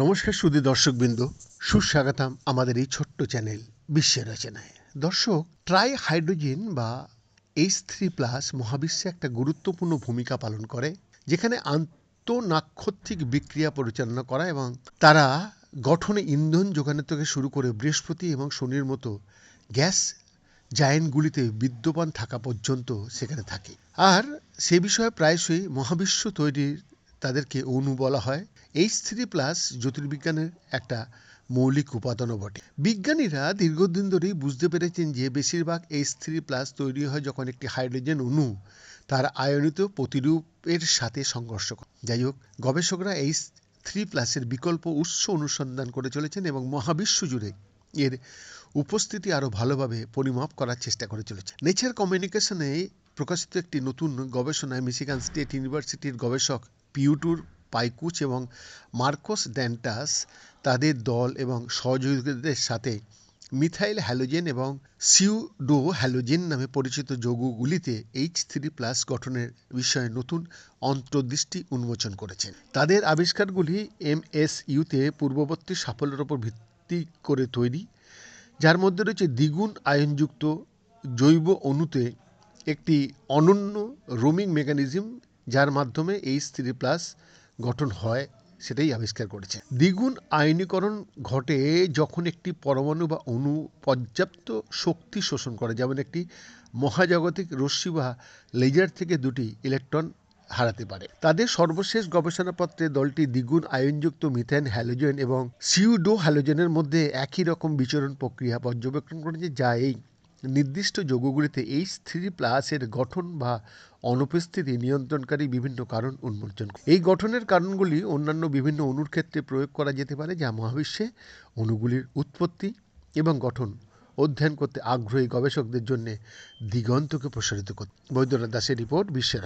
নমস্কার সুদী দর্শকবৃন্দ, সুস্বাগতম আমাদের এই ছোট্ট চ্যানেল বিশ্বের রচনায়। দর্শক ট্রাই হাইড্রোজেন বা এইচ থ্রি প্লাস মহাবিশ্বে একটা গুরুত্বপূর্ণ ভূমিকা পালন করে, যেখানে আন্তঃনাক্ষত্রিক বিক্রিয়া পরিচালনা করা এবং তারা গঠনে ইন্ধন যোগানো থেকে শুরু করে বৃহস্পতি এবং শনির মতো গ্যাস জায়েন্টগুলিতে বিদ্যমান থাকা পর্যন্ত সেখানে থাকে। আর সে বিষয়ে প্রায়শই মহাবিশ্ব তৈরির তাদেরকে অণু বলা হয়। এইচ থ্রি প্লাস জ্যোতির্বিজ্ঞানের একটা মৌলিক উপাদানও বটে। বিজ্ঞানীরা দীর্ঘদিন ধরেই বুঝতে পেরেছেন যে বেশিরভাগ এইচ থ্রি প্লাস তৈরি হয় যখন একটি হাইড্রোজেন অণু তার আয়নিত প্রতিরূপের সাথে সংঘর্ষ করে। যাই হোক, গবেষকরা এইচ থ্রি প্লাসের বিকল্প উৎস অনুসন্ধান করে চলেছেন এবং মহাবিশ্ব জুড়ে এর উপস্থিতি আরও ভালোভাবে পরিমাপ করার চেষ্টা করে চলেছে নেচার কমিউনিকেশনে প্রকাশিত একটি নতুন গবেষণায় মিশিগান স্টেট ইউনিভার্সিটির গবেষক পিউটুর পাইকুচ এবং মার্কোস ড্যান্টাস তাদের দল এবং সহযোগীদের সাথে মিথাইল হ্যালোজেন এবং সিউডো হ্যালোজেন নামে পরিচিত যৌগগুলিতে এইচ থ্রি প্লাস গঠনের বিষয়ে নতুন অন্তর্দৃষ্টি উন্মোচন করেছেন। তাদের আবিষ্কারগুলি এমএসইউতে পূর্ববর্তী সাফল্যের ওপর ভিত্তি করে তৈরি, যার মধ্যে রয়েছে দ্বিগুণ আয়নযুক্ত জৈব অণুতে একটি অনন্য রোমিং মেকানিজম যার মাধ্যমে এইচ থ্রি প্লাস গঠন হয়, সেটাই আবিষ্কার করেছে। দ্বিগুণ আয়নীকরণ ঘটে যখন একটি পরমাণু বা অণু পর্যাপ্ত শক্তি শোষণ করে, যেমন একটি মহাজাগতিক রশ্মি বা লেজার থেকে দুটি ইলেকট্রন হারাতে পারে। তাদের সর্বশেষ গবেষণাপত্রে দলটি দ্বিগুণ আয়নযুক্ত মিথেন হ্যালোজেন এবং সিউডো হ্যালোজেনের মধ্যে একই রকম বিচরণ প্রক্রিয়া পর্যবেক্ষণ করেছে, যা এই নির্দিষ্ট যৌগগুলিতে এইচ স্থির প্লাসের গঠন বা অনুপস্থিতি নিয়ন্ত্রণকারী বিভিন্ন কারণ উন্মোচন। এই গঠনের কারণগুলি অন্যান্য বিভিন্ন অণুর ক্ষেত্রে প্রয়োগ করা যেতে পারে, যা মহাবিশ্বে অণুগুলির উৎপত্তি এবং গঠন, অধ্যয়ন করতে আগ্রহী গবেষকদের জন্য দিগন্তকে প্রসারিত করতে বৈদ্যনাথ দাসের রিপোর্ট বিশ্বের